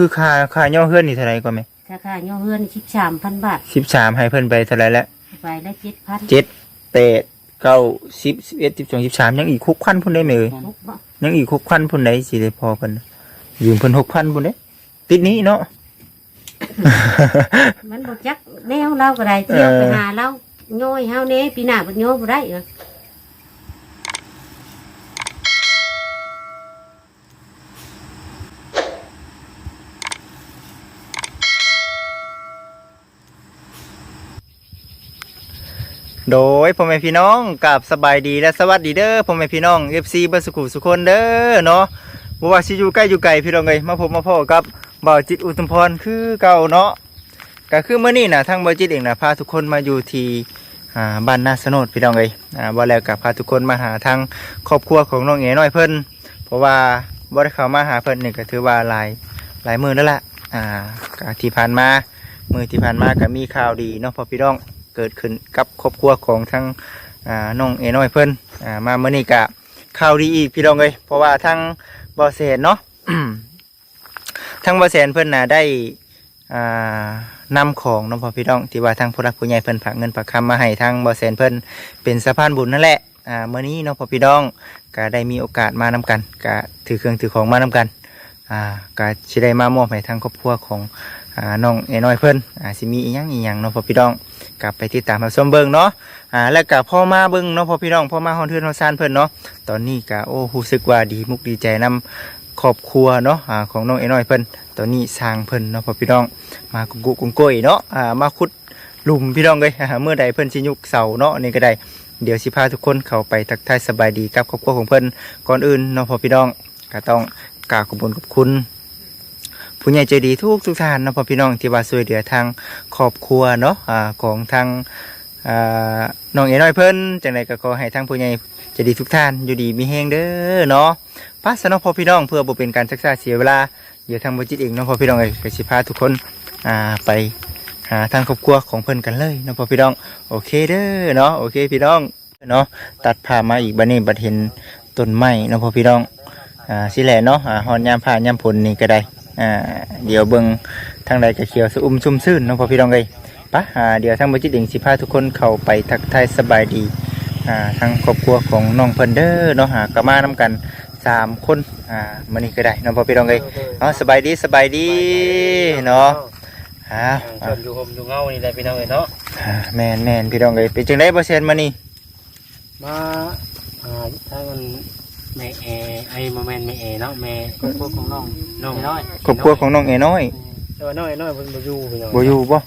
คือค่าค่าย่อเฮือนนี่เท่าไหร่ก่อนไหมถ้าค่าย่อเฮือนชิบสามพันบาทสิบสามให้เพิ่นไปเท่าไหร่แล้วไปละเจ็ดพันเจ็ดแปดเก้าสิบสิบเอ็ดสิบสองสิบสามยังอีกหกพันพุ่นได้ไหมเอ่ยทุกบ่ยังอีกหกพันพุ่นได้สิได้พอเพิ่นยืมเพิ่นหกพันพุ่นเด้ติดหนี้เนาะ มันบ่จักแนวเราก็ได้เที่ยวเออไปหาเราโย่อยเฮาแน่ปีหน้าบ่โย่บ่ได้เหรอ โดยพ่อแม่พี่น้องกับสบายดีและสวัสดีเด้อพ่อแม่พี่น้อง FC เบิร์สุขุสุคนเด้อเนาะบ่ว่าสิอยู่ใกล้อยู่ไกลพี่น้องเอ้ยมาพบมาพ่อกับบ่าวจิตอุตมพรคือเก่าเนาะก็คือเมื้อนี้นะทางบ่าวจิตเองนะพาทุกคนมาอยู่ที่บ้านนาสนดพี่น้องเอ้ยอ่าบ่แล้วก็พาทุกคนมาหาทางครอบครัวของน้องเอ๋น้อยเพิ่นเพราะว่าบ่ได้เข้ามาหาเพิ่นนี่ก็ถือว่าหลายหลายมือแล้วล่ะอ่าที่ผ่านมามือที่ผ่านมาก็มีข่าวดีเนาะพ่อพี่น้อง เกิดขึ้นกับครอบครัวของทั้งน้องเอน้อยเพิ่นอ่ามาเมื่อนี้กะข่าวดีอีกพี่น้องเลยเพราะว่าทั้งบอเซนเนาะทั้งบอเซนเพิ่นน่ะได้อ่านำของน้องพ่อพี่น้องที่ว่าทางผู้รักผู้ใหญ่เพิ่นฝากเงินฝากคำมาให้ทางบอเซนเพิ่นเป็นสะพานบุญนั่นแหละเมื่อนี้น้องพ่อพี่น้องก็ได้มีโอกาสมานำกันก็ถือเครื่องถือของมานำกันก็สิได้มามอบให้ทางครอบครัวของอน้องเอน้อยเพิ่นอสิมีอีหยังอีหยังเนาะพ่อพี่น้อง กลับไปติดตามรับชมเบิ่งเนาะอ่าแล้วก็พ่อมาเบิ่งเนาะพ่อพี่น้องพ่อมาฮอนเทือนฮอนซานเพิ่นเนาะตอนนี้ก็โอ้รู้สึกว่าดีมุกดีใจนำครอบครัวเนาะอ่าของน้องเอน้อยเพิ่นตอนนี้สร้างเพิ่นเนาะพ่อพี่น้องมากุงกุกุ้งก้อยเนาะอ่ามาขุดหลุมพี่น้องเลยอ่าเมื่อใดเพิ่นสิยุกเสาเนาะนี่ก็ได้เดี๋ยวสิพาทุกคนเข้าไปทักทายสบายดีกับครอบครัวของเพิ่นก่อนอื่นเนาะพ่อพี่น้องก็ต้องกราบขอบคุณขอบคุณ ผู้ใหญ่ใจดีทุกทุกท่านนะพ่อพี่น้องที่ว่าช่วยเหลือทางครอบครัวเนาะอ่าของทางอ่าน้องเอ๋น้อยเพิ่นจังไดก็ขอให้ทางผู้ใหญ่ใจดีทุกท่านอยู่ดีมีแฮงเด้อเนาะป้าสนอพ่อพี่น้องเพื่อบ่เป็นการชักษาเสียเวลาเดี๋ยวทางบ่จิตเองเนาะพ่อพี่น้องเอ้ยก็สิพาทุกคนอ่าไปหาทางครอบครัวของเพิ่นกันเลยเนาะพ่อพี่น้องโอเคเด้อเนาะโอเคพี่น้องเนาะตัดภามาอีกบัดนี้บัดเห็นต้นไม้เนาะพ่อพี่น้องอ่าสิแหละเนาะอ่าฮอนยามผ่ายามฝนนี่ก็ได้ อ่าเดี๋ยวเบิ่งทางใดก็เขียวสะอุ้มซุ่มซื่นเน้องพ่อพี่น้องเลยปะอ่าเดี๋ยวทางบริจิตเองสิพาทุกคนเข้าไปทักทายสบายดีอ่าทางครอบครัวของน้องเพิ่นเด้อเนาะหากมานํกันสามคนอ่ามื้อนี้ก็ได้เน้องพ่อพี่น้องเลยเนาะสบายดีสบายดีเนาะอ่าชนอยู่ห่มอยู่เงานี่แหละพี่น้องเอ้ยเนาะอ่าแม่นแม่นพี่น้องเลยเป็นจังได๋บ่เซ็นมานี่มาอ่าถ้ามัน แม่เอไอ้โมเมนต์แม่เอเนาะแม่ครอบครัวของน้องน้องน้อยครอบครัวของน้องเอน้อยแต่ว่าน้อยน้อยเพิ่นบ่อยู่พี่น้องบ่อยู่บ่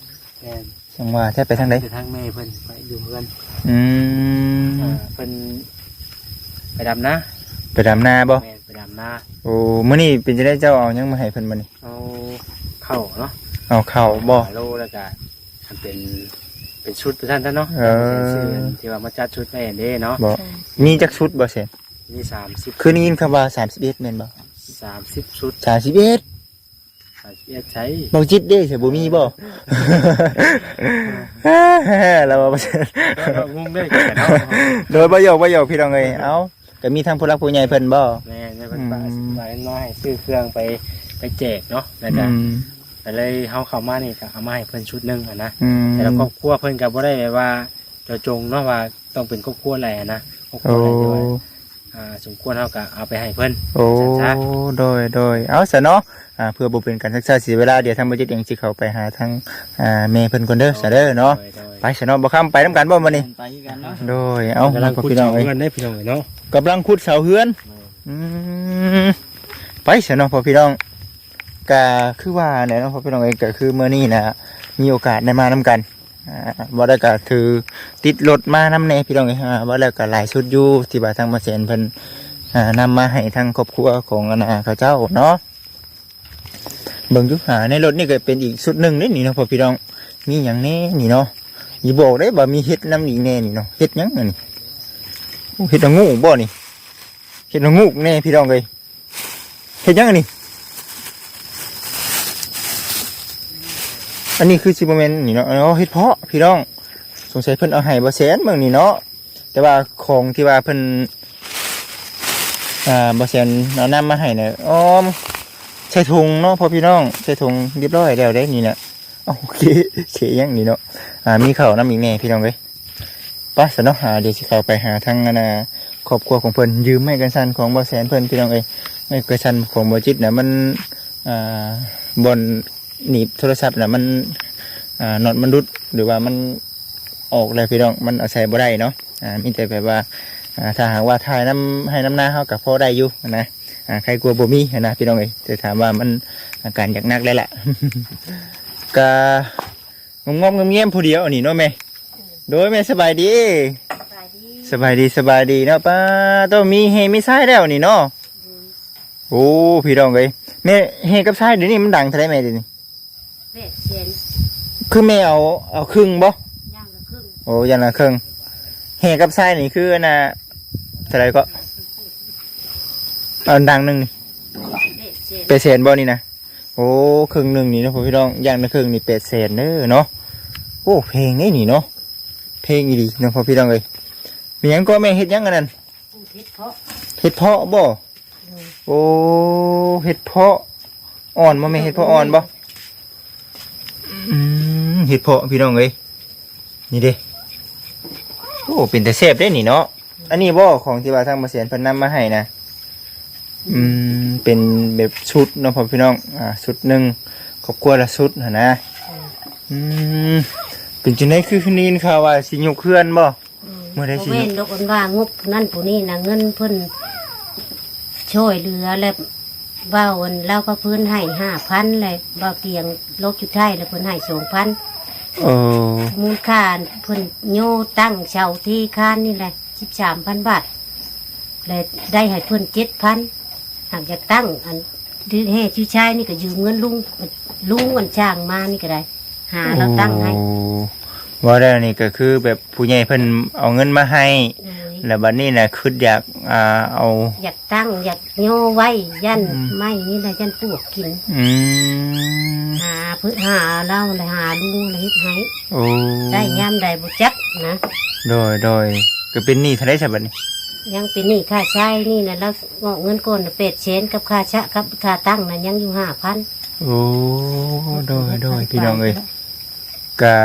แม่นจังว่าแท้ไปทางใดอยู่ทางแม่เพิ่นไปอยู่เพื่อนอืมอ่าเพิ่นไปดำนะไปดำนาบ่แม่นไปดำนาโอ้มื้อนี้เป็นจังได๋เจ้าเอาหยังมาให้เพิ่นมื้อนี้เอาเข้าเนาะเอาข้าวบ่หาโลแล้วก็มันเป็นเป็นชุดประท่านท่านเนาะเออชื่อที่ว่ามาจัดชุดแม่เด้เนาะบ่มีจักชุดบ่เซ็น มี30คือได้ยินคำว่า31แม่นบ่30ชุด31 31ใช้บ่จิตเด้ใช่บ่มีบ่ เราบ่เซ็นเรางงได้กันเนาะโดยบ่หยอกบ่หยอกพี่น้องเอ้ยเอ้าก็มีทางผู้รักผู้ใหญ่เพิ่นบ่แม่ในเพิ่นฝากอืมฝากน้อยให้ซื้อเครื่องไปไปแจกเนาะแล้วอืก็มแต่เลยเฮาเข้ามานี่ก็เอามาให้เพิ่นชุดหนึงอะนะอืมแต่ละครอบครัวเพิ่นก็บ่ได้แบบว่าเจาะจงเนาะว่าต้องเป็นครอบครัวอะไรอะนะครอบครัโอ้วอะไรที่ว่า อ่าสมควรเฮาก็เอาไปให้เพิ่นโอ้จ้ะโดยโดยเอาซะเนาะอ่าเพื่อบ่เป็นการศึกษาเสียเวลาเดี๋ยวทางบ่จิตเองสิเข้าไปหาทางอ่าแม่เพิ่นก่อนเด้อซะเด้อเนาะโดยโดยไปซะเนาะบ่ค้ำไปนํกันบ่มื้อนี้ไปกันเนาะโดยเอ้ากำลังพ่อคุยพี่น้องเอ้ยเงินได้พี่น้องเอ้ยเนาะกำลังขุดเสาเฮือนอืมไปเสียเนาะพอพี่น้องก็คือว่าเนี่ยเนาะพอพี่น้องเองก็คือเมื่อนี้นะมีโอกาสได้มานำกันอ่า บ่ได้ก็ถือติดรถมาน้ำแน่พี่น้องเอ้ยอ่าบ่แล้วก็หลายชุดอยู่ที่ว่าทางมาเซนเพิ่นอ่านำมาให้ทางครอบครัวของอนาเขาเจ้าเนาะเบิ่งยู่หาในรถนี่ก็เป็นอีกชุดหนึ่งนี่นี่เนาะพอพี่น้องมีหยังแน่นี่เนาะอย่าบอกได้บ่มีเฮ็ดน้ำอีกแน่นี่เนาะเฮ็ดยังนนี้โอ้เฮ็ดงูบ่นี่เห็ดงูแน่พี่น้องเลยเห็ดยังอัน อันนี้คือซิบเมนนี่เนาะเอาเห็ดเพาะพี่น้อง สงสัยเพิ่นเอาให้บ่แสนเบิ่งนี่เนาะแต่ว่าของที่ว่าเพิ่นอ่าบ่แสนเอานำมาให้เนี่ยอ้อมใส่ถุงเนาะพอพี่น้องใส่ถุงเรียบร้อยแล้วได้นี่แหละโอเคเฉยยังนี่เนาะอ่ามีข้าวน้ำอีกแน่พี่น้องเอ้ยป้าสนอหาเดี๋ยวสิเข้าไปหาทางนนาครอบครัวของเพิ่นยืมไม้กันสันของบ่แสนเพิ่นพี่น้องเอ้ยไม้กันสันของบ่จิตน่ะมันอ่าบน หนีบโทรศัพท์น่ะมันอ่าน็อตมันรุดหรือว่ามันออกเลยพี่น้องมันเอาใส่บ่ได้เนาะอ่ามีแต่แบบว่าอ่าถ้าหากว่าถ่ายน้ำให้น้ำหน้าเฮากับพอได้อยู่นะอ่าใครกลัวบ่มีนะพี่น้องเอ้ยแต่ถามว่ามันอาการอยากหนักได้ละ ก็งอมๆเงียบๆผู้เดียวนี่เนาะแม่โดยแม่สบายดี สบายดีสบายดีสบายดีเนาะป้าต้องมีเฮมีซ้ายแล้วนี่เนาะโอ้พี่น้องเอ้ยแม่เฮกับซ้ายเดี๋ยวนี้มันดังเท่าไรแม่เดี๋ยวนี้ แปดเซนคือแม่เอาเอาครึ่งบ่ย่างละครึ่งโอ้อยังละครึ่งเฮกับซ้ายนี่คืออันน่ะเท่าไรก็เอาดังหนึ่งนี่แปดเซนเป็ดเศษบ่นี่นะโอ้ครึ่งหนึ่งนี่เนาะพี่น้องอย่างละครึ่งนี่เป็ดเศษเด้อเนาะโอ้เพลงนี่นี่เนาะเพลงอีดีเนาะพี่น้องเอ้ยมีหยังก็แม่เฮ็ดหยังกันนั่นผู้เพชรเพาะเห็ดเพาะบ่โอ้เห็ดเพาะอ่อนบ่แม่เห็ดเพาะอ่อนบ่ อืมเห็ดเพาะพี่น้องเอ้ยนี่เด้โอ้เป็นแต่แซ่บได้นี่เนาะอันนี้บ่ของที่ว่าทางมาเสียนเพิ่นนำมาให้นะอืมเป็นแบบชุดเนาะพ่อพี่น้องอ่าชุดหนึ่งครอบครัวละชุดหั่นนะอืมเป็นจังไดคือคืนนี้ข่าวว่าสิยกเคลื่อนบ่ เมื่อใดสิบ่แม่นดอกอันว่างบนั่นผู้นี้นะเงินเพิ่นช่วยเหลือแล้ว ว่าวันเราก็เพิ่นให้ห้าพันเลยบ่เตียงโลกจุดไทยแล้วเพิ่นให้สองพันเออมูลค่าเพิ่นโยตั้งเช่าที่ค้านนี่แหละสิบสามพันบาทเลยได้ให้เพิ่นเจ็ดพันหากจะตั้งอันดื้อแห่ชื่อชายนี่ก็ยืมเงินลุงลุงวันจ้างมานี่ก็ได้ หาเราตั้งให้โอ้ว่าแล้วนี่ก็คือแบบผู้ใหญ่เพิ่นเอาเงินมาให้เลย แล้วบัดนี้น่ะคืออยากอ่าเอา อยากตั้งอยากโยไว้ยันอืม ไม่นี่นะยันปวกกิน อืมหาเพื่อหาเล่าเลยหาลุงเลยเฮ็ดให้โอ้ได้ยามใดบุจักนะโดยโดยก็เป็นหนี้เท่าไดซะบัดนี้ยังเป็นหนี้ค่าใช้นี่นะแล้วงอกเงินก้นน่ะเป็ดเชนกับค่าชะกับค่าตั้งนะยังอยู่ห้าพันโอ้โดยโดยพี่น้องเอ้ยก็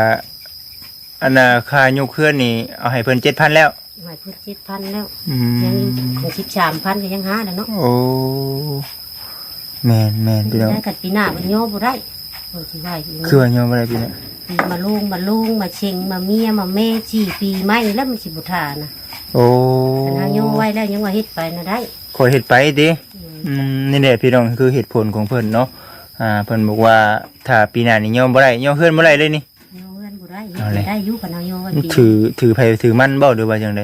อันน่ะค่ายกเคลื่อนนี่เอาให้เพิ่น7,000แล้ว หมายพูดเจ็ดพันแล้วอืยังอยู่มของสิบสามพันก็ยังหาแล้วเนาะโอ้แม่นแม่นพี่น้องได้กันปีหน้ามันโยบ่ได้โอ้สิว่าอยู่คือว่ายอมบ่ได้พี่น้องปีมาลุงมาลุงมาเชงมาเมียมาแม่สี่ปีไม่แล้วมันสิบุทานะโอ้แต่ถ้าโยไว้แล้วยังว่าเฮ็ดไปนะได้ขอยเฮ็ดไปติอืมอืมนี่แหละพี่น้องคือเหตุผลของเพิ่นเนาะอ่าเพิ่นบอกว่าถ้าปีหน้านี่ยอมบ่ได้ยอมเฮือนบ่ได้เลยนี่โยเงินบ่ ได้เอาเลย ได้อยู่กับนายโยไว้ปีถือถือไผถือมันบ่หรือว่าจังได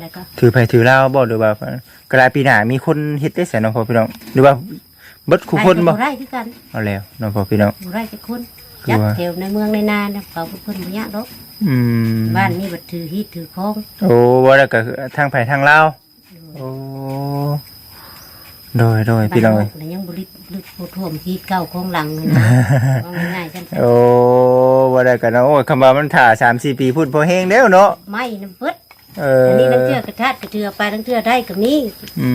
แล้วก็ถือไผถือลาวบ่หรือว่ากลายปีหน้ามีคนเฮ็ดได้แสนเนาะพ่อพี่น้องหรือว่าเบิดคู่คนบ่ได้คือกันเอาแล้วเนาะพ่อพี่น้อง บ่ได้จักคนคือจักว่า แถวในเมืองในนาเนี่ยเขาเพิ่นบ่ยากดอกอืมบ้านนี้บัดถือฮีดถือของโอ้บ่แล้วก็คือทางไผทางลาวโอ้ โดยโดยพี่น้องเอ้ยบ้านนอกน่ะยังบ่ริดลึกบ่ท่วมฮีดเก่าของหลังเลยนะ ว่าง่ายๆจังซั่นโอ้บ่ได้ก็เนาะโอ้ยคำว่ามันถ่า3-4ปีพูดพอแฮงแล้วเนาะไม่น้ำเบิดเอออัอันนี้น้ำเชื่อกระทัดกระเทือไปน้ำเชื่อได้ก็มีอื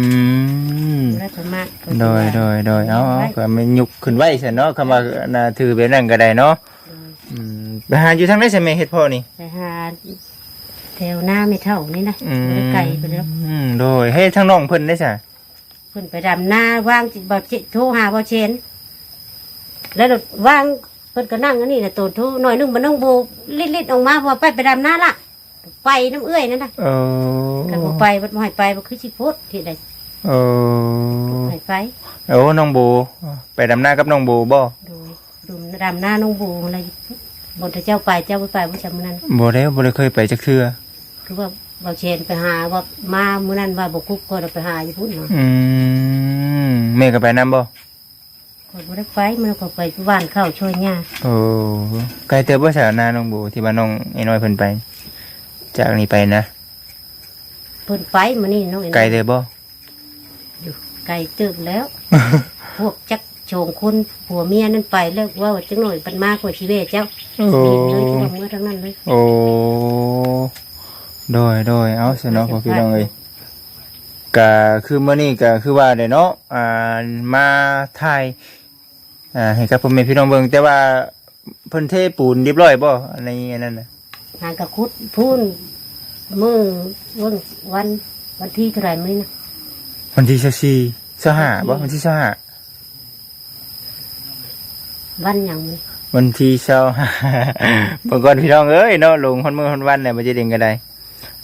มแล้วก็มากโดยโดยโดยเอาเอาก็มันยุกขึ้นไว้ใช่เนาะคำว่าน่าถือเป็นนั่นก็ได้เนาะอืมไปหาอยู่ทางไหนใช่ไหมเฮ็ดพ่อนี่ ไปหาแถวหน้าไม่เท่านี่นะอืม บ่ได้ไกลไปแล้ว อืมโดยให้ทางน้องเพิ่นได้จ้ะ เพิ่นไปดำหน้าว่างจิบ่เจโทรหาบ่เชนแล้วเดี๋ยวว่างเพิ่นก็นั่งอันนี้น่ะตัวโทรหน่อยนึงมันต้องโบลิดๆออกมาเพอไปไปดำหน้าละไปน้ำเอื้อยนั่นน่ะเออกันบ่ไปบ่บ่ให้ไปบ่คือสิโพดที่ใดเออให้ไปโอ้น้องโบไปดำหน้ากับน้องโบบ่โดยดูดำหน้าน้องบูอะไรบนเจ้าไปเจ้าไปไปบ่จำมื้อนั้นบ่ได้บ่ได้เคยไปจักเทื่อคือว่า บ่เชนไปหาว่ามามื้อนั้นว่าบ่คุกคนเอาไปหาอยู่พุ่นเนาะอืมแม่ก็ไปนํบ่คนบ่ได้ไปมันก็ไปบ้านเข้าช่วยย่าโอ้ไกลเติบบ่สาหน้าน้องโบที่บ้านน้องไอ้น้อยเพิ่นไป จากนี้ไปนะเพิ่นไปมื้อนี้น้องเอ็นไกลเติบบ่อยู่ไกลตึกแล้ว พวกจักโฉงคนผัวเมียนั่นไปแล้วว่าจังหน่อยปันมากกว่าชีวิตเจ้าโอ้มีเลยทั่วเมื่อทั้งนั้นเลยโอ้ โดยโดยเอาสนอพอพี่น้องเอ้ยก็คือมื้อนี้ก็คือว่าได้เนาะอ่ามาถ่ายอ่าให้กับพ่อแม่พี่น้องเบิ่งแต่ว่าเพิ่นเทปูนเรียบร้อยบ่ในอันนั้นน่ะหางกระคุดพูนมือวันวันวันที่เท่าไหร่มื้อนี้นะวันที่24 25บ่วันที่25วันหยังมื้อวันที่25เบิ่งก่อนพี่น้องเอ้ยเนาะลงคนมื้อคนวันเนี่ยบ่จะเด้งกันได้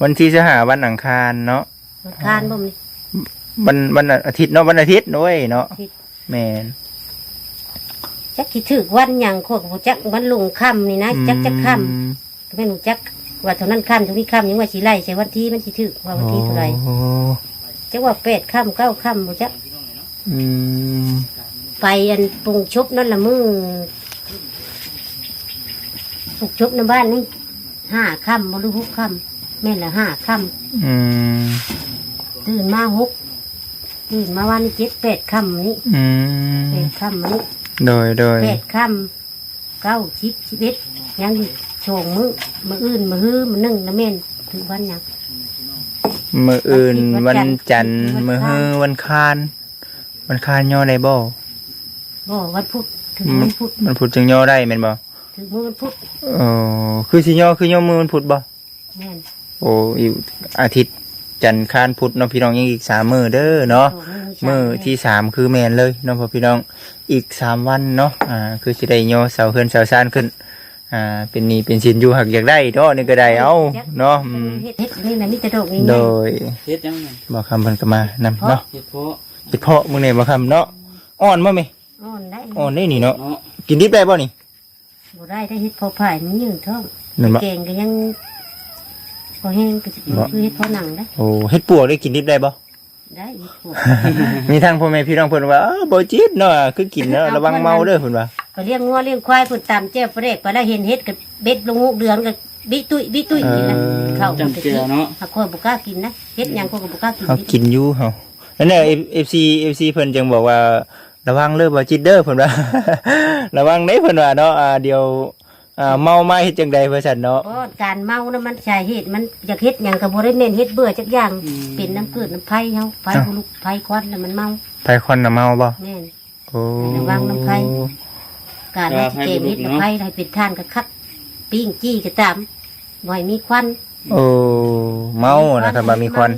วันที่25วันอังคารเนาะวันคานบ่มีวันวันอาทิตย์เนาะวันอาทิตย์เว้ยเนาะอาทิตย์แม่นจักคิดถึกวันหยังโคกบ่จักวันลงค่ำนี่นะจักจักค่ำอืมก็ไม่รู้จักว่าเท่านั้นค่ำเท่านี้ค่ำยังว่าสิไล่ใส่วันที่มันสิถึกว่าวันที่เท่าไหร่โอ้จักว่าเป็ดค่ำเก้าค่ำบ่จักอืมไปอันปรุงชุบนั่นละมือปลูกชุบในบ้านนี่ห้าค่ำบ่รู้หกค่ำ แม่นละห้าค่อืมำตื่นมาหกตื่นมาวันนี้เจ็ดแปดค่ำนี้อืแปมดค่ำนี้โดยโดยแปดค่ำเก้าสิบสิบเอ็ดยังอยู่โชงมือมืออื่นมือฮื้อมือนึ่งนะแม่นถึงวันหยังมืออื่นวัวันนจัจันนททร์ร์วัมือนอังคารฮือวันคานวันคานย่อได้บ่บ่วันพุธถึงอืมวันพุธมันพุธจึงย่อได้แม่นบ่ถึงมือวันพุธ เออคือสิย่อคือย่อมือวันพุธบ่แม่น โอ้อีกอาทิตย์จันทร์คานพุธเนาะพี่น้องยังอีกสามมื้อเด้อเนาะโอ้มื้อที่สามคือแม่นเลยเนาะพ่อพี่น้องอีกสามวันเนาะอ่าคือสิได้ย่อเสาเฮือนเสาซ่านขึ้น อ่า เป็นหนี้เป็นสินอยู่หักอยากได้เนาะนี่ก็ได้เอาเนาะอืมเฮ็ดเฮ็ดนี่นะมีแต่ดอกนี่โดยเฮ็ดยังไงบ่คำเพิ่นก็มานำเนาะเฮ็ดเพราะเฮ็ดเพาะมื้อนี้บ่คำเนาะอ่อนบ่แม่อ่อนได้อ่อนได้นี่เนาะเนาะกินดิบได้บ่นี่บ่ได้ได้เฮ็ดพอผ่ายมันยืนท้องนั่นบ่เก่งก็ยังพ อแห้งก็สิคือเฮ็ดพอหนังได้โอ้เฮ็ดปวกได้กินดิบได้บ่ได้อีกพวกมีทางพ่อแม่พี่น้องเพิ่นว่าอ้าวบ่จิตเนาะคือกินเนาะระวังเมาเด้อเพิ่นว่าก็เลี้ยงงัวเลี้ยงควายพุ่นตามแจ้วเปรกไปแล้วเห็นเฮ็ดกับเบ็ดลงงูเดือนกับบิตุ้ยบิตุ้ยนี่นะเข้าจำเกลือเนาะหากคนบ่กล้ากินนะเฮ็ดหยังคนก็บ่กล้ากินเฮากินอยู่เฮานั่นแหละ FC FC เพิ่นจังบอกว่าระวังเด้อบ่จิตเด้อเพิ่นว่าระวังเด้เพิ่นว่าเนาะอ่าเดี๋ยว อ่าเมามาเฮ็ดจังใดเพิ่นซั่นเนาะ เพราะการเมานะมันใช่เหตุมันอยากเฮ็ดหยังก็บ่ได้เน้นเฮ็ดเบื่อจักอย่างเป็นน้ำเกิดน้ำไผเฮาไผบุลุกไผควันแล้วมันเมาไผควันน่ะเมาบ่แม่น โอ้ระวังน้ำไผ การที่เกมเฮ็ดกับไผให้เป็นท่านก็คัดปิ้งจี้ก็ตามบ่ให้มีควัน โอ้เมานะครับบ่มีควัน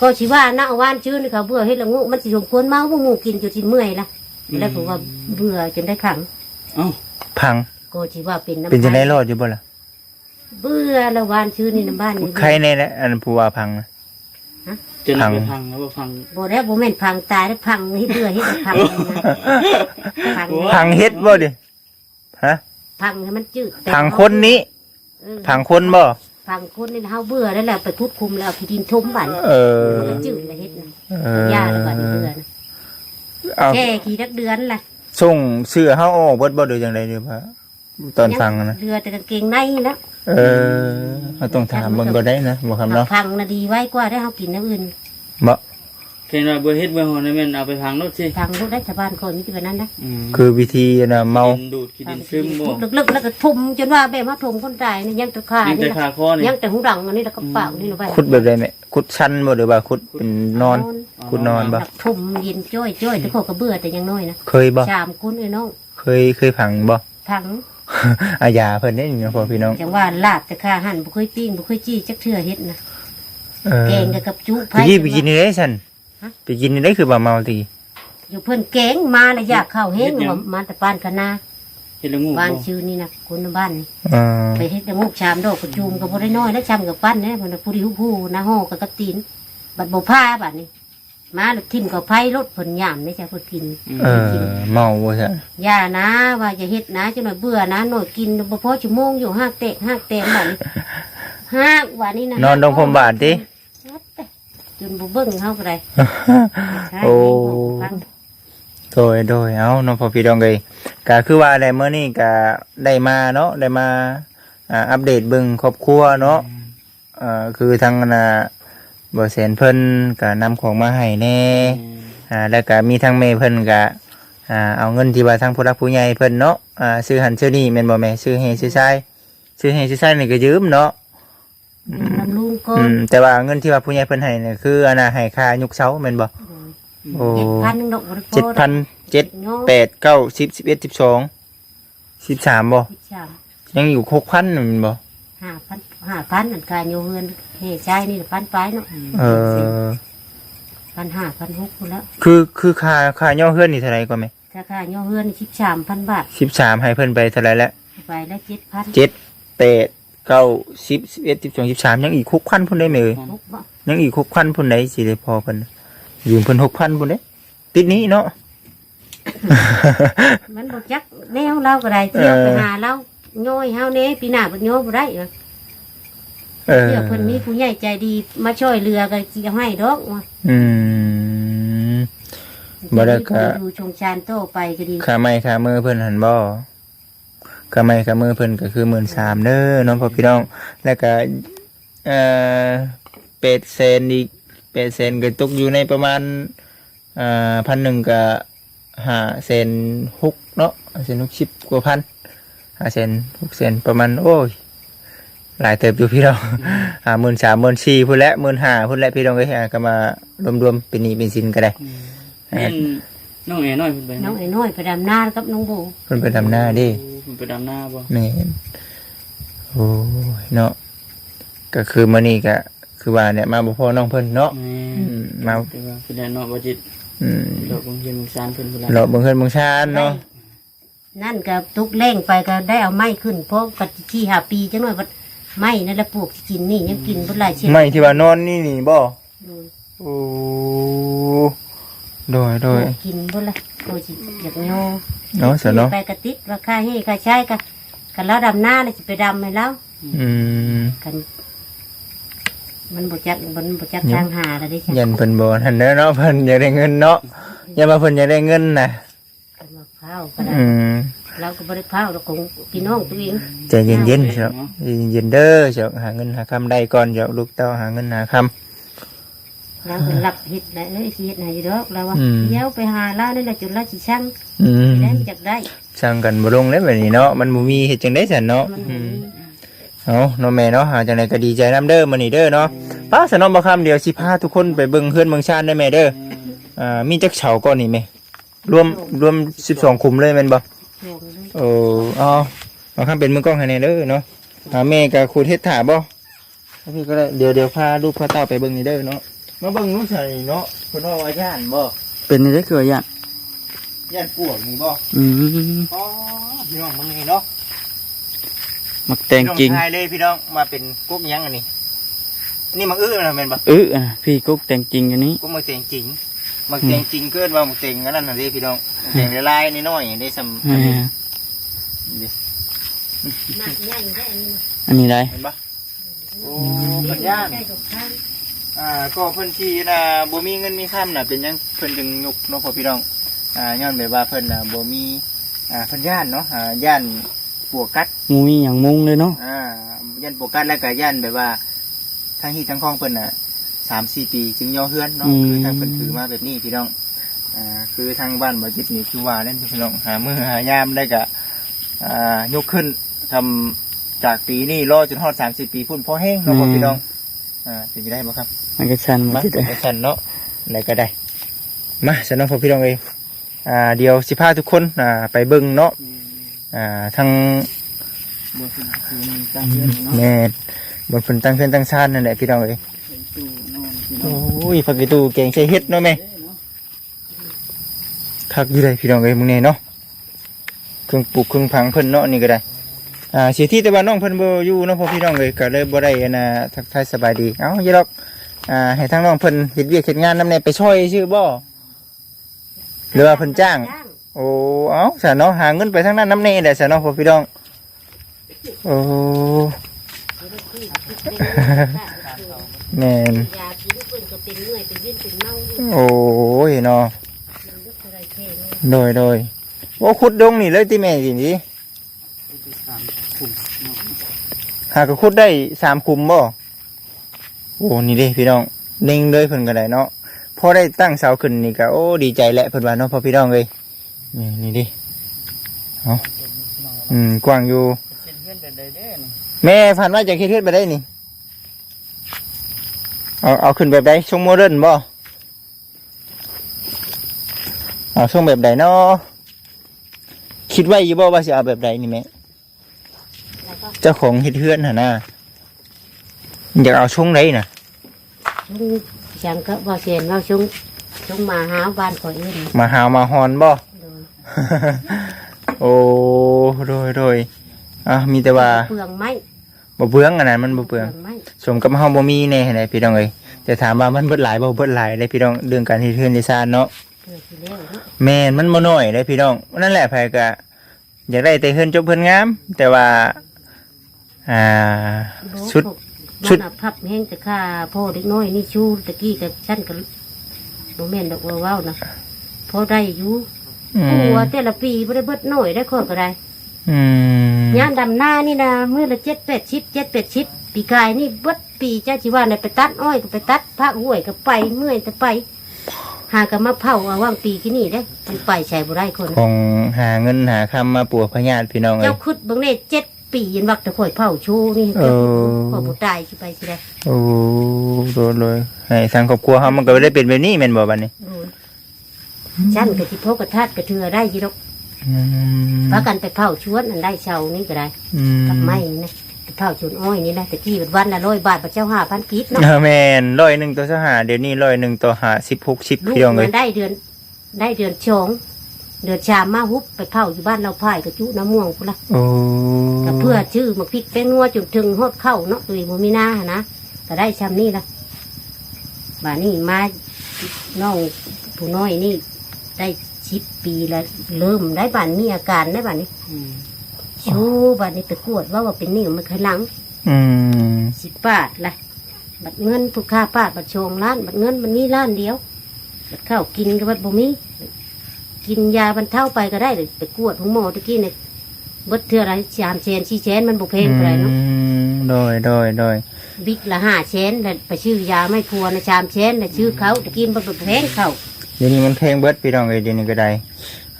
ก็สิว่านะเอาว่านชื่อนี่เขาเบื่อเฮ็ดละงูมันสิสมควรเมาบ่งูกินจนสิเมื่อยละแล้วผมว่าเบื่อจนได้ขังเอ้าพัง ก็สิว่าเป็นน้ำเป็นจังได๋ลรอดอยู่บ่ล่ะเบื่อละว่านชื่อนี่น้ำบ้านนี่ใครในนะอันผู้ว่าพังนะ จนเอาไปพัพังงแล้วบ่พัง บ่ได้บ่แม่นพังตายได้พังเฮ็ดเบื่อเฮ็ดให้พังเลยนะพังพังเฮ็ดบ่ดิฮะพังให้มันจืดแต่พังคนนี้เออพังคนบ่พังคนนี่เฮาเบื่อแล้วแหละไปคุดคุมแล้วเอาขี้ดินทุ่มบัดเออมันก็จืดแล้วเฮ็ดนะเออยาแล้วบัดนี้เบื่อนะเอาแค่ขี้นักเดือนล่ะส่งเสื้อเฮาออกเบิดบ่หรือจังได๋เด้อว่า ตอนฟังนะเรือแต่กางเกงในนะเออเราต้องถามเบิ่งก็ได้นะบ่คำเนาะพังน่ะดีไว้กว่าได้เฮากินน้ำอื่นบ่เพิ่นว่าบ่เฮ็ดบ่ฮอดนั่นแม่นเอาไปพังรถสิพังลูกได้ชาวบ้านคนนี้ที่แบบนั้นนะอืมคือวิธีน่ะเมาดินดูดขี้ดินซึมบ่ลึกๆแล้วก็ทุ่มจนว่าแบบว่าทุ่มคนตายนี่ยังแตะขายังนี่แต่นะขาคอนี่ยังแต่หูดังอันนี้แล้วก็เปล่านี่ลงไปขุดแบบใดแม่ขุดชั้นบ่หรือว่าขุดเป็นนอนขุดนอนบ่แบบทุ่มเย็นจ้อยจ้อยแต่เขาก็เบื่อแต่ยังน้อยนะเคยบ่ชามคุณไอ้น้องเคยเคยพังบ่พัง อาญาเพิ่นได้นี่เนาะพ่อพี่น้องจังว่าลาบแต่ข้าหั่นบ่เคยปิ้งบ่เคยจี้จักเทื่อเฮ็ดนะเออแกงกับกับจุไปกินไปกินนี่ได้ซั่นฮะ ไปกินนี่ได้คือบ่เมาติอยู่เพิ่นแกงมาแล้วอยากเข้าเฮงว่ามาแต่ปานคณะเฮ็ดละงูบ้านบ่ชื่อนี่นะคนในบ้านนี่เออไปเฮ็ดแต่มุกชามดอกกระจูมก็บ่ได้น้อยแล้วชามกับปั้นเนี่ยเพิ่นน่ะผู้ดีผู้ผู้นะฮ้อกับกระตีนบัดบ่พาบัดนี้ มาแล้วทิ่มกับไผรถเพิ่นย่ามนี่จ้ะเพิ่นกินอืมเออเมาบ่ซั่นอย่านะว่าจะเฮ็ดนะจังหน่อยเบื่อนะหน่อยกินบ่พอชั่วโมงอยู่ห้าเตะห้าเต็มบัดนี้ห้าว่านี่นะนอนดงพรมบาทติจนบ่เบิ่งเฮาก็ได้โอ้โดยโดยเอาน้องพ่อพี่น้องเอ้ยก็คือว่าได้เมื่อนี้ก็ได้มาเนาะได้มาอ่าอัปเดตเบิ่งครอบครัวเนาะเอ่อคือทางน่ะ บ่แสนเพิ่นก็นำของมาให้แน่อ่าแล้วก็มีทางแม่เพิ่นก็อ่าเอาเงินที่ว่าทางผู้รักผู้ใหญ่เพิ่นเนาะอ่าซื้อหันซื้อนี่แม่นบ่แม่ซื้อให้ซื้อใช้ซื้อให้ซื้อใช้นี่ก็ยืมเนาะน้ำลุงก่ออืนมแต่ว่าเงินที่ว่าผู้ใหญ่เพิ่นให้เนี่ยคืออันน่ะให้ค่ายกเสาแม่นบ่โอ้เจ็ดพันดอกบ่ได้พอเจ็ดพันเจ็ดเนาะแปดเก้าสิบสิบเอ็ดสิบสองสิบสามบ่สิบสามยังอยู่หกพันแม่นบ่ห้าพัน ห้าพันอันกายโยเฮือนเฮ้ใจนี่พันปลายเนาะเออพันห้าพันหกคนแล้วคือคือค่าค่าย่อเฮือนนี่เท่าไหร่ก่อนไหมถ้าค่าโยเฮือนสิบสามพันบาทสิบสามให้เพิ่นไปเท่าไหร่แล้วไปแล้วเจ็ดพันเจ็ดแปดเก้าสิบสิบเอ็ดสิบสองสิบสามยังอีกหกพันพุ่นได้ไหมเอ่ยหกบ่ยังอีกหกพันพุ่นได้สิได้พอเพิ่นยืมเพิ่นหกพันพุ่นเด้ติดหนี้เนาะมันบ่จักแนวเราก็ได้เที่ยวไปหาเราโย่อยเฮาเน่ปีหน้าบ่โย่บ่ได้ เหรอเออเที่ยวเพิ่นมีผู้ใหญ่ใจดีมาช่วยเรือก็สิเอาให้ดอกว่าอืม บ่ได้ก็ดูชงชานโตไปก็ดีค่าไม้ค่ามือเพิ่นหันบ่ค่าไม้ค่ามือเพิ่นก็คือหมื่นสามเด้อน้องพ่อพี่น้อง แล้วก็เอ่อเป็ดเซนอีกเป็ดเซนก็ตกอยู่ในประมาณอ่าพันหนึ่งกับห้าเซนหกเนาะเซนหกสิบกว่าพันห้าเซนหกเซนประมาณโอ้ย หลายเติบอยู่พี่น้องอ่าหมื่นสามหมื่นสี่พุ่นและหมื่นห้าพุ่นและพี่น้องก็อ่าก็มารวมๆเป็นหนี้เป็นสินก็ได้แม่นน้องแอน้อยเพิ่นไปน้องไอ้น้อยไปดำนากับน้องโบเพิ่นไปทำหน้าเดิเพิ่นไปดำนาบ่แม่นโอ้ยเนาะก็คือมื้อนี้ก็คือว่าเนี่ยมาบ่พอน้องเพิ่นเนาะแม่อืมมาแต่ว่าคือได้เนาะบ่จิตอืมโลกของเฮียนของซานเพิ่นพุ่นล่ะเราเบิ่งเพิ่นเบิ่งชานเนาะนั่นก็ตุกเล่งไปก็ได้เอาไม้ขึ้นเพราะกับที่หาปีจังหน่อยว่า ไม้นั่นแหละปลูกที่กินนี่ยังกินบ่หลายเช่นไม่ที่ว่านอนนี่นี่บ่ดูโอ้โดยโดยกินบ่ละโอ้สิอยากโยเนาะซะเนาะไปกระติดว่าค่าให้ค่าใช้กันกันแล้วดำหน้าเลยจะไปดำให้แล้วอืมกันมันบ่จักมันบ่จักทางหาแล้วได้ยันเพิ่นบ่ทันเด้อเนาะเพิ่นอยากได้เงินเนาะอย่ามาเพิ่นอยากได้เงินน่ะกันมาเผาก็ได้อืม เราก็บ่ได้เผาเราของพี่น้องตัวเองใจเย็นๆเจ้าใจเย็นๆเด้อเจ้าหาเงินหาคำได้ก่อนเจ้าลูกเต้าหาเงินหาคำเราก็รับเฮ็ดได้เอ้ยสิเฮ็ดให้อยู่ดอกเราว่าอืมเดี๋ยวไปหาแล้วนี่แหละจุดละสิช่างอืมได้มันจักได้สร้างกันบ่ลงเลยแบบนี้เนาะมันบ่มีเฮ็ดจังได๋ซั่นเนาะมันอืบ่มมีเอาเนาะแม่เนาะหาจังไดก็ดีใจนํเด้อมื้อนี้เด้อเนาะป้าสนอมบ่คำเดียวสิพาทุกคนไปเบิ่งเฮือนเบิ่งชานได้แม่เด้ออ่ามีจักเฉาก่อนนี่แม่รวมรวม12คุมเลยแม่นบ่ โยงเลยโอ้อ๋อบ่คำเป็นมือกล้องให้แน่เด้อเนาะหาแม่ก็ขูดเฮ็ดถ่าบ่พี่ก็ได้เดี๋ยวเดี๋ยวพาลูกพาเต้าไปเบิ่งนี่เด้อเนาะมาเบิ่งลูกใส่เนาะเพิ่นว่าว่าย่านบ่เป็นได้คือว่าย่านย่านปวกนี่บ่อืมอ๋อพี่น้องมึงนี่เนาะมักแต่งจริงพี่น้อทายเลยพี่น้องมาเป็นกุ๊กหยังอันนี้อันนี่มักอื้อนะเป็นปะเอออะพี่กุ๊กแต่งจริงอันนี้กุ๊กมักเตียงจริง มักเตียงจริงเกินว่ามักเตียงอันนั้นน่ะเด้พี่น้องมักเตียงละลายนิดหน่อยได้ซ้ำแม่อันนี้หนักใหญ่ได้อันนี้อันนี้ได้เห็นปะโอ้เพิ่นย่านได้ดอกทางอ่าก็เพิ่นที่น่ะบ่มีเงินมีค่ำน่ะเป็นหยังเพิ่นจึงยกเนาะพ่อพี่น้องอ่าย้อนแบบว่าเพิ่นน่ะบ่มีอ่าเพิ่นย่านเนาะอ่าย่านปวกกัดหมูมีหยังมุงเลยเนาะอ่าย่านปวกกัดแล้วก็ย่านแบบว่าทั้งฮีทั้งคล้องเพิ่นน่ะ สามสี่ปีจึงย่อเฮือนเนาะคือทางเพิ่นถือมาแบบนี้พี่น้องอ่าคือทางบ้านบ่จิตนี่คือว่าเล่นพี่น้องหามือหายามได้ก็อ่ายกขึ้นทำจากปีนี้รอจนฮอดสามสิบปีพุ่นพอแห้งเนาะพ่อพี่น้องอ่าถึงจะได้บ่ครับ มันก็ชันมามาติจิดตเลยชันเนาะอะไรก็ได้ มาฉันน้องพ่อพี่น้องเองอ่า เดี๋ยวสิพาทุกคนอ่าไปเบิ่งเนาะอ่าทางบ่คือคือมันตั้งเยอะเนาะแม่บนฝนตั้งเพื่อนตั้งชาตินั่นแหละพี่น้องเอ้ยตู้นอนพี่น้ โอ้ยผักกีตูแกงใส่เฮ็ดเนาะแม่คักอยู่เลยพี่น้องเอ้ยมึงเนี่ยเนาะเครื่องปลูกเครื่องพังเพิ่นเนาะนี่ก็ได้อ่าเสียที่แต่ว่าน้องเพิ่นบ่อยู่เนาะพ่อพี่น้องเอ้ยก็เลยบ่ได้นะทักทายสบายดีเอ้าอย่าหรอกอ่าให้ทางน้องเพิ่นเฮ็ดเวียกเฮ็ดงานนำแน่ไปช่วยชื่อบ่หรือว่าเพิ่นจ้าง โอ้เอ้าสาเนาะหาเงินไปทางนั้นน้ำเน่แหละสาเนาะพ่อพี่น้องโอ้แม่น เพิ่นก็เป็นเหนื่อยเป็นเวียนเป็นเมาอยู่โอ้ยเนาะมันยกอะไรแค่นี้โดยโดยโอ้ขุดดงนี่เลยที่แม่สินี่สามคุมเนาะหากก็ขุดได้สามคุมบ่โอ้นี่เด้พี่น้องเน่งเลยเพิ่นก็ได้เนาะพอได้ตั้งเสาขึ้นนี่ก็โอ้ดีใจแหละเพิ่นว่าเนาะพ่อพี่น้องเอ้ยนี่นี่ดิเอาอืมกว้างอยู่ เป็นเพื่อนกันได้เด้อนี่แม่ฝันว่าจะคิดเฮ็ดไปได้นี่ เอาเอาขึ้นแบบใดช่วงโมเดิร์นบ่เอาช่วงแบบใดเนาะคิดไว้อยู่บ่ว่าสิเอาแบบใดนี่แม่แล้วก็เจ้าของเฮ็ดเฮือนหั่นน่ะอยากเอาช่วงไหนน่ะชุงฉันก็บ่เสียนว่าชุงชุงมาหาบ้านข่อยเอื่นมาหาวมาฮอนบ่โดยโอ้โดยโดยอะมีแต่ว่าเปลืองไม้ บ่เปลืองอันนั้นมันบ่เปลืองไม้สมกับเฮาบ่มีแน่ไหนพี่น้องเอ้ยแต่ถามว่ามันเบิดหลายบ่เบิดหลายเลยพี่น้องเรื่องการเฮ็ดเฮือนที่ซ่านเนาะเพื่อสิแล้วเนาะแม่นมันบ่น้อยเลยพี่น้องนั่นแหละไผก็อยากได้แต่เฮือนจบเฮือนงาม แต่ว่าอ่า ชุด ชุชุด ดพับแห้งแต่ข้าพ่อเด็กน้อยนี่ชูตะกี้กับฉันกับโมเมนดอกว่าเว้านะพอได้อยู่อืหัมวแต่ละปีบ่ได้เบิดน้อยได้ข้อก็ได้ อืม ยามดำหน้านี่นะมื้อละเจ็ดแปดชิปเจ็ดแปดชิปปีกายนี่เบิดปีเจ้าจิว่าเนี่ยไปตัดอ้อยก็ไปตัดพระห้วยก็ไปเมื่อยแต่ไป หากับมาเผาเอาว่างปีที่นี่ได้มันไปใช้บ่ได้คนคงหาเงินหาคำมาปัวพญาติพี่น้องเอ้เจ้ายคุดเบางเน่เจ็ดปียันวักแต่ข่อยเผาชูนี่เออข่อยบ่ตายสิไปสิได้โอ้โดนเลยให้ทางครอบครัวเฮามันก็ได้เป็นแบบนี้แม่นบ่บัดนี้โอ้ยฉันก็สิพกกระทัดกระเทือได้อยี่ดอกอืม พากันไปเผาชวนอันได้เช่านี่ก็ได้อืมกับไม้นี่นะไปเผาชวนอ้อยนี่นะแต่กี้วันละร้อยบาทพระเจ้าห้าพันกีบเนาะเออแม่นร้อยหนึ่งต่อสหาเดี๋ยวนี้ร้อยหนึ่งต่อหาสิบหกสิบลูกพี่น้องเลมัยนได้เดือน ได้เดือนชองเดือนชามมาฮุบไปเผาอยู่บ้านเราพายกับจุน้ำม่วงพุ่นละโอ้ก็เพื่อชื่อมาพริกแป้งนัวจนถึงฮอดเข้าเนาะตุยบ่มีหน้าหนนะก็ได้ชามนี่ละบานี่มาน้องผู้น้อยนี่ได้ ชิปปีละเริ่มได้บานมีอาการได้บานนี้อืมชูบานนี้ไปกวดว่าว่าเป็นนี่มันเคยหลังอืมสิบบาทละบัดเงินผู้ค่าป้าบัดโชงล้านบัดเงินมันนี่ล้านเดียวบัดข้าวกินก็บัดบ่มีกินยาบรรเทาไปก็ได้เลยไปกวดของหมอตะกี้เนี่ยเบิดเท่าไรสามเชนสี่เชนมันบ่เพลงเท่าไหรเนาะอืมโดยโดยโดยบิ๊กละห้าเชนแล้วไปชื่อยาไม่ครัวนะชามเชนแล้วชื่อเขาตะกี้มันบ่เพลงเขา เดี๋ยวนี้มันเพลงเบิดพี่น้องเลยเดี๋ยวนี้ก็ได้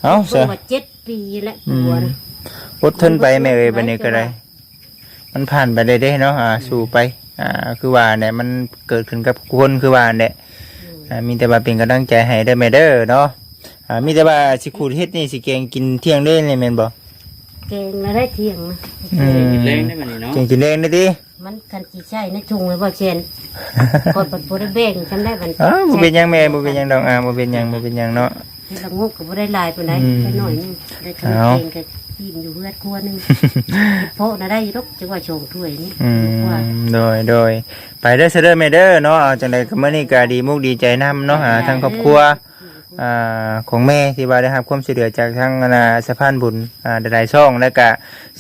เอาตัเสียวว่าเจ็ดปีแล้วอืตัวมนะอดทนไปแม่เอ้ยบัดนี้ก็ได้ มันผ่านไปได้เด้เนาะอ่าสู่ไป อ่า คือว่าเนี่ยมันเกิดขึ้นกับคนคือว่าเนี่ย อ่ามีแต่ว่าเป็นกำลังใจให้เด้อแม่เด้อเนาะอ่ามีแต่ว่าสิขูดเฮ็ดนี่สิแกงกินเที่ยงได้เลยแม่นบ่แกงแล้วได้เที่ยงนะอืมเล่นได้บัดนี้เนาะแกงกินแรงได้ดิมันกันจีใช่นะชุงไว้บ่เชนกดบัดบ่ได้เบ่งจำได้บัดอ้าวบ่เป็นหยังแม่บ่เป็นหยังดอกอ่าบ่เป็นหยังบ่เป็นหยังเนาะ ละงกก็บ่ได้หลายปานใดอืม แค่น้อยนึงได้ทำเอาเองก็ยิ้มอยู่เฮือดครัวหนึงเพราะน่ะได้อยู่ดอกจังว่าโชงถ้วยนี่อืว่ามโดยโดยไปเด้อเสยเด้อแม่เด้อเนาะเอาจังไดก็มื้อนี้ก็ดีมุกดีใจนํเนาะหาทางครอบครัว อ่าของแม่ที่ว่าได้รับความช่วยเหลือจากทางอนาสะพานบุญอ่าหลายๆช่องแล้วก็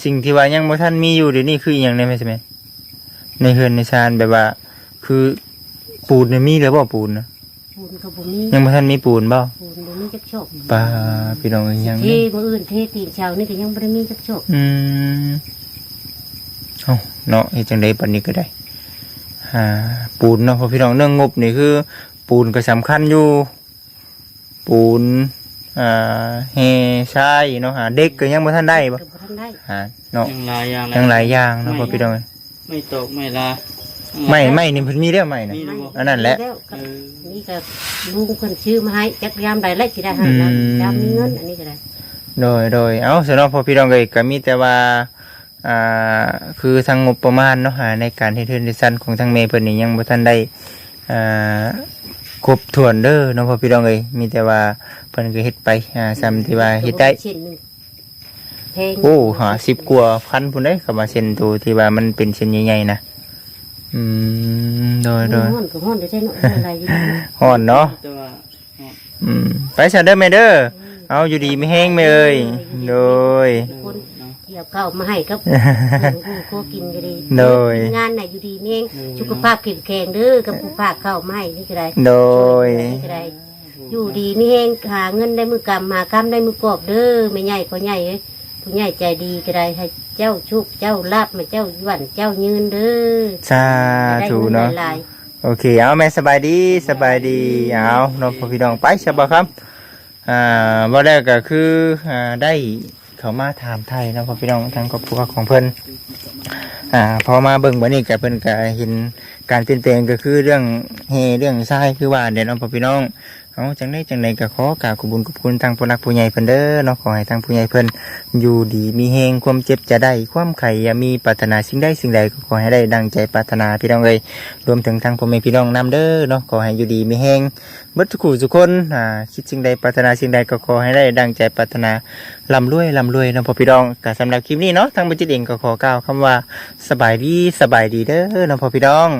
สิ่งที่ว่ายังบ่ทันมีอยู่เดี๋ยวนี้คืออีหยังได้ไหมใช่ไหมในเฮือนในชานแบบว่า คือปูนเนี่ยมีแล้วบ่ปูนนะปูนก็บ่มียังบ่ทันมีปูนบ่ปูนบ่มีจักชอบป้าพี่น้องยัง เทมื้ออื่นเทตีนเช้านี่ก็ยังบ่ได้มีจักชอบอืมเอาเนาะเฮ็ดจังไดปันนี้ก็ได้อ่าปูนเนาะเพราะพี่น้องเรื่องงบนี่คือ ปูนก็สำคัญอยู่ ปูนอ่าเฮทรายเนาะหาเด็กก็ยังบ่ทันได้บ่ก็บ่ทันได้หาเนาะยังหลายอย่างยังหลายอย่างเนาะเพราะพี่น้องไม่ตกไม่ลาไม่ไม่นี่เพิ่นมีแล้วไม่นะมีแล้วบ่อันนั้นแหละแล้วเอก็อนี่ก็ลุงเพิ่นชื่อมาให้จักยามใดแล้วสิได้ให้นะอืมยามมีเงินอันนี้ก็ได้โดยโดยเอาสนอพอพี่น้องเอ้ยก็มีแต่ว่าอ่าคือทางงบประมาณเนาะหาในการเฮ็ดเทือนดิซันของทางเมย์เพิ่นนี่ยังบ่ทันได้อ่า ครบถ้วนเด้อเนาะพอพี่น้องเอ้ยมีแต่ว่าเพิ่นก็เฮ็ดไปอ่าซ้ำที่ว่าเฮ็ดได้เช่นหนึ่งเพลงโอ้หา10กว่าพันพุ่นเด้เข้ามาเซ็นตัวที่ว่ามันเป็นเส้นใหญ่ๆนะอืมโดยโดยห้อนก็ห้อนได้ใช่เนาะอะไรอยู่ดีฮ้อนเนาะแต่ว่าอืมไปซะเด้อแม่เด้อเอาอยู่ดีไม่แห้งแม่เอ้ยโดย คน เนาะเกี่ยวข้าวมาให้ครับกูโคกินก็ดีโดย งานไหนอยู่ดีเมงสุขภาพแข็งแข็งเด้อกับผู้ภาคข้าวมาให้นี่ก็ได้โดย นี่ก็ได้อยู่ดีมีแห้งหาเงินได้มือกำหากำได้มือกอบเด้อไม่ใหญ่ก็ใหญ่เอ้ยผู้ใหญ่ใจดีก็ได้ให้เจ้าชุกเจ้าลาบมาเจ้าหวันเจ้ายืนเด้อสาธุเนาะหลายโอเค เอาแม่สบายดีสบายดีเอาน้องพ่อพี่น้องไปใช่ปะครับ อ่าว่าแรกก็คืออ่าได้ เขามาถามไทยนะพ่อพี่น้องทางครอบครัวของเพิ่นอ่าพอมาเบิ่งวันนี้ก็เพิ่นก็เห็นการเปลี่ยนแปลงก็คือเรื่องเฮเรื่องทรายคือว่าเด่นเนาะพ่อพี่น้อง เอาจังไดจังไดก็ขอกราบขอบคุญขอบคุณทางผู้รักผู้ใหญ่เพิ่นเด้อเนาะขอให้ทางผู้ใหญ่เพิ่นอยู่ดีมีเฮงความเจ็บจะได้ความไข่อย่ามีปรารถนาสิ่งใดสิ่งใดก็ขอให้ได้ดังใจปรารถนาพี่น้องเอ้ยรวมถึงทางพ่อแม่พี่น้องนํเด้อเนาะขอให้อยู่ดีมีเฮงเบิดทุกคู่ทุกคนอ่าคิดสิ่งใดปรารถนาสิ่งใดก็ขอให้ได้ดังใจปรารถนาลำรวยลำรวยเนาะพ่อพี่น้องก็สำหรับคลิปนี้เนาะทางบัญจิตเองก็ขอกล่าวคำว่าสบายดีสบายดีเด้อเนาะพ่อพี่น้อง